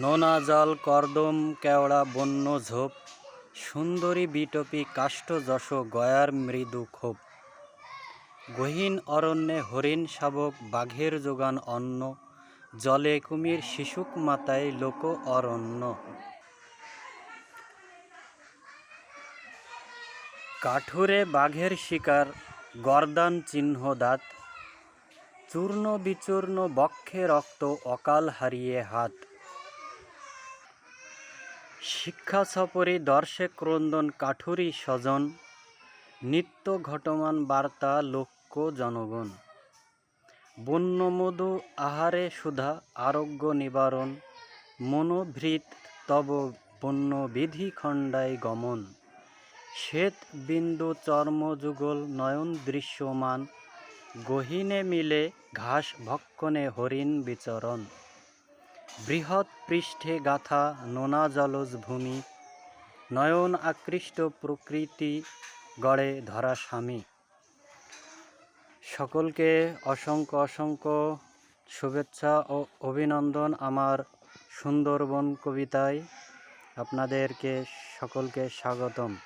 নোনা জল, কর্দম, কেওড়া, বন্য, ঝোপ, সুন্দরী বিটপি, কাষ্ঠ যশ, গয়ার মৃদু ক্ষোভ। গহীন অরণ্যে হরিণ শাবক, বাঘের যোগান অন্ন, জলে কুমির শিশুক মাতায় লোক অরণ্য। কাঠুরে বাঘের শিকার, গর্দান চিহ্ন দাঁত, চূর্ণ বিচূর্ণ বক্ষে রক্ত অকাল হারিয়ে হাত। শিক্ষা সপরি দর্শে ক্রন্দন কাঠুরি স্বজন, নিত্য ঘটমান বার্তা লক্ষ্য জনগণ। বন্যমধু আহারে সুধা, আরোগ্য নিবারণ, মনোভৃত তব বন্য বিধি খণ্ডায় গমন। শ্বেত বিন্দু চর্মযুগল নয়ন দৃশ্যমান, গহীনে মিলে ঘাস ভক্ষণে হরিণ বিচরণ। বৃহৎ পৃষ্ঠে গাথা নোনা জলজ ভূমি, নয়ন আকৃষ্ট প্রকৃতি গড়ে ধরা স্বামী। সকলকে অসংখ্য অসংখ্য শুভেচ্ছা ও অভিনন্দন আমার সুন্দরবন কবিতায়। আপনাদেরকে সকলকে স্বাগতম।